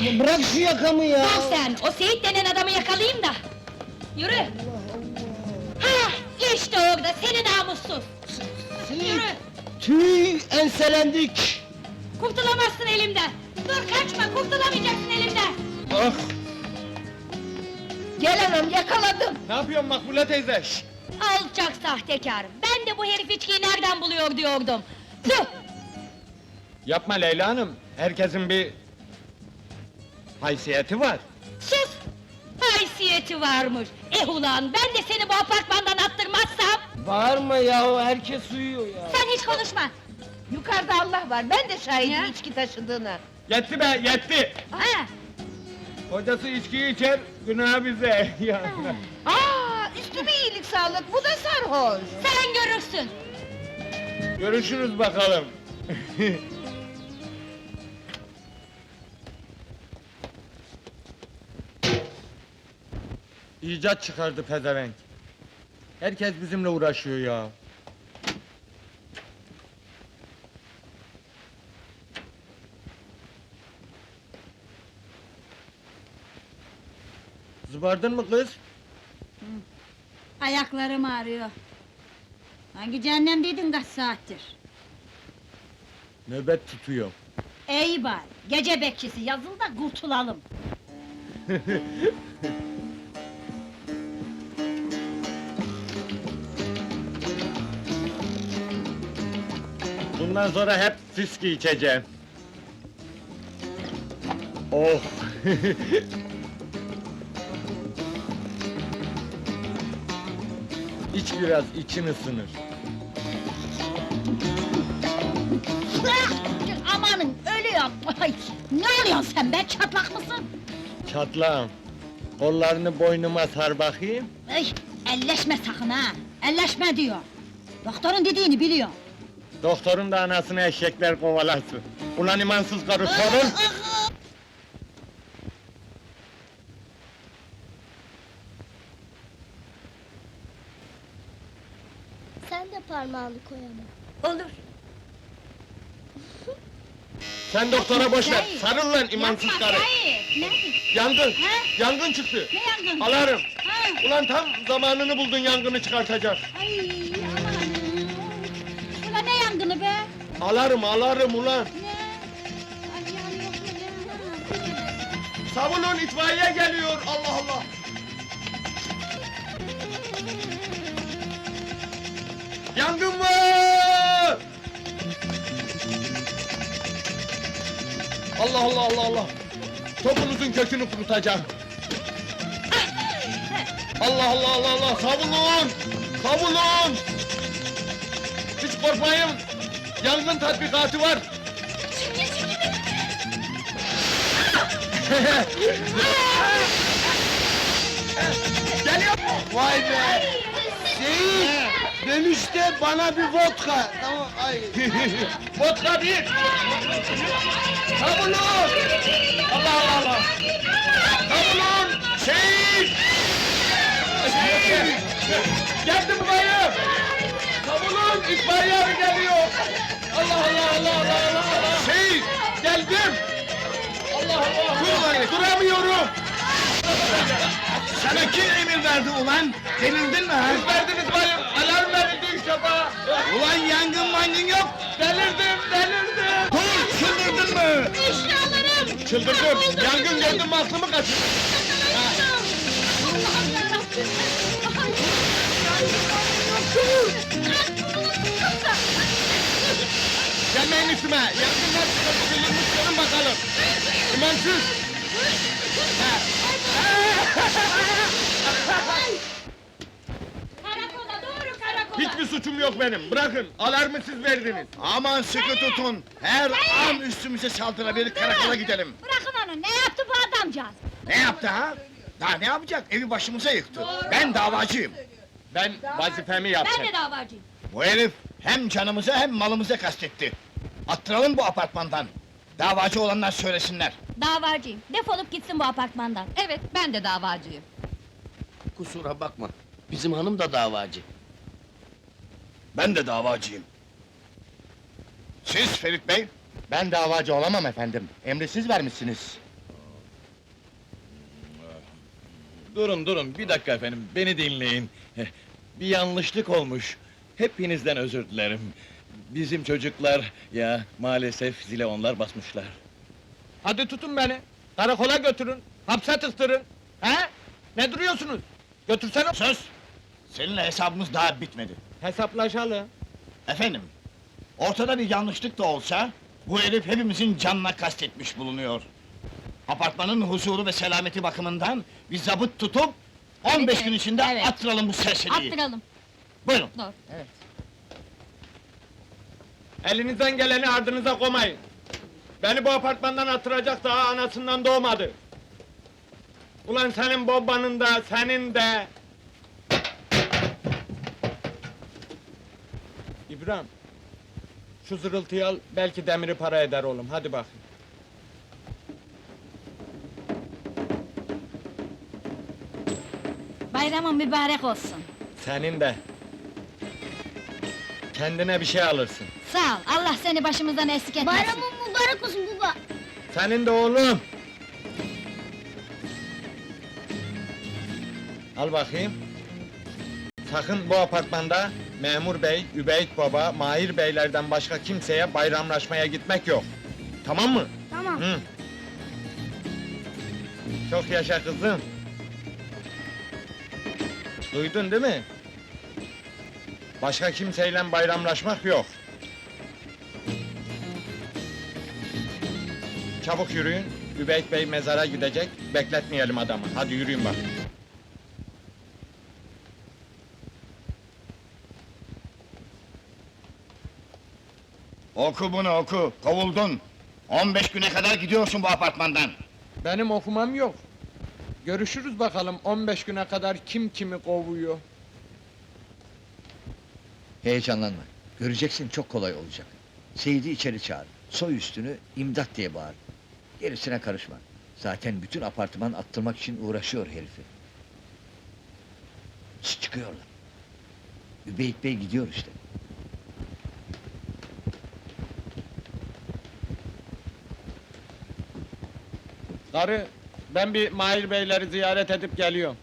Bırak şu yakamı ya! Bak sen, o Seyit denen adamı yakalayayım da! Yürü! Ha, işte orada, seni namussuz! Yürü! Tüy, enselendik! Kurtulamazsın elimden! Dur kaçma, kurtulamayacaksın elimden! Ah! Gel hanım, yakaladım! Ne yapıyorsun Makbule teyze? Alçak sahtekar! Ben de bu herif içkiyi nereden buluyor diyordum! Tüh! Yapma Leyla Hanım. Herkesin bir haysiyeti var. Sus! Haysiyeti varmış! Eh ulan, ben de seni bu apartmandan attırmazsam... Bağırma ya, herkes uyuyor ya! Sen hiç konuşma! Yukarıda Allah var, ben de şahidim içki taşıdığına. Yetti be, yetti! Ha, Kocası içkiyi içer, günah bize. Ya. Aa, üstüme iyilik sağlık, bu da sarhoş. sen görürsün! Görüşürüz bakalım. İcat çıkardı pezevenk. Herkes bizimle uğraşıyor ya. Zıbardın mı kız? Ayaklarım ağrıyor. Hangi cehennemdeydin kaç saattir? Nöbet tutuyor. İyi bari, gece bekçisi yazıl da kurtulalım. Bundan sonra hep viski içeceğim. Oh! İç biraz, için ısınır. Amanın, ölüyorum! Ay, ne oluyorsun sen be, çatlak mısın? Çatlağım. Kollarını boynuma sar bakayım. Ay, elleşme sakın ha! Elleşme diyor! Doktorun dediğini biliyor. Doktorun da anasını eşekler kovalasın. Ulan imansız karı sorun! Sen de parmağını koy ama. Olur! Sen doktora boş ver, sarıl lan imansız karı! Ne? Yangın! Ha? Yangın çıktı! Ne yangın? Alarım! Ha? Ulan tam zamanını buldun yangını çıkartacak! Ay, Alarım, alarım ulan! Savunun itfaiye geliyor! Allah Allah! Yangın var! Allah Allah Allah Allah! Topunuzun kökünü kurutacağım! Allah Allah Allah Allah! Savunun! Savunun! Hiç korkmayın! Yangın tatbikatı var! Geliyor! Vay be! Seyit! Dönüşte bana bir vodka! Tamam, ay! Vodka bir! Savunun! Allah Allah Allah! Savunun! Şehit! Şehit! Geldim bayım! Savunun! İtfaiye! Allah Allah Allah Allah Allah Allah! Şehit! Geldim! Allah Allah! Dur, duramıyorum! Sana kim emir verdi ulan? Delirdin mi ha? Siz verdiniz bayım! Alarm verildi üç defa! Ulan yangın mangın yok! Delirdim, delirdim! Dur, çıldırdın mı? Eşyalarım! Çıldırdım! Yangın gördüm aklımı kaçırdım! Allah'ım yarabbim! Ay! Gelmeyin üstüme! Yangınlar çıkardı, bilirmiş görün bakalım! İmansız! Karakola, doğru karakola! Hiçbir suçum yok benim, bırakın! Alarmı siz verdiniz! Aman sıkı tutun! Her an üstümüze saldırabilir, karakola gidelim! Bırakın onu, ne yaptı bu adamcağız? Ne yaptı ha? Daha ne yapacak? Evi başımıza yıktı. Ben davacıyım. Ben vazifemi yaptım. Ben de davacıyım! Bu herif hem canımıza hem malımıza kastetti. Attıralım bu apartmandan. Davacı olanlar söylesinler. Davacıyım, defolup gitsin bu apartmandan! Evet, ben de davacıyım. Kusura bakma. Bizim hanım da davacı. Ben de davacıyım. Siz Ferit Bey? Ben davacı olamam efendim, emri siz vermişsiniz. Durun durun, bir dakika efendim, beni dinleyin. Bir yanlışlık olmuş. Hepinizden özür dilerim. Bizim çocuklar, ya maalesef zile onlar basmışlar. Hadi tutun beni, karakola götürün, hapse tıktırın. He? Ne duruyorsunuz? Götürsene. Söz! Seninle hesabımız daha bitmedi. Hesaplaşalım. Efendim, ortada bir yanlışlık da olsa, bu herif hepimizin canına kastetmiş bulunuyor. Apartmanın huzuru ve selameti bakımından bir zabıt tutup 15 Evet, gün içinde evet. attıralım bu serseriyi. Attıralım. Buyurun. Dur. Elinizden geleni ardınıza koymayın. Beni bu apartmandan attıracak daha anasından doğmadı. Ulan senin babanın da, senin de... İbrahim, şu zırıltıyı al, belki demiri para eder oğlum, hadi bakayım. Bayramın mübarek olsun. Senin de. Kendine bir şey alırsın. Sağ ol, Allah seni başımızdan eksik etmesin. Bayramın mübarek olsun baba. Senin de oğlum. Al bakayım. Sakın bu apartmanda memur bey, Übeyt baba, Mahir beylerden başka kimseye bayramlaşmaya gitmek yok. Tamam mı? Tamam. Hı. Çok yaşa kızım. Duydun değil mi? Başka kimseyle bayramlaşmak yok. Çabuk yürüyün. Übeyt Bey mezara gidecek. Bekletmeyelim adamı. Hadi yürüyün bak. Oku bunu oku, kovuldun. 15 güne kadar gidiyorsun bu apartmandan. Benim okumam yok. Görüşürüz bakalım 15 güne kadar kim kimi kovuyor. Heyecanlanma. Göreceksin çok kolay olacak. Seyidi içeri çağır. Soy üstünü imdat diye bağır. Gerisine karışma. Zaten bütün apartman attırmak için uğraşıyor herifi. Şşt, çıkıyorlar. Übeyit Bey gidiyor işte. Karı, ben bir Mahir Beyleri ziyaret edip geliyorum.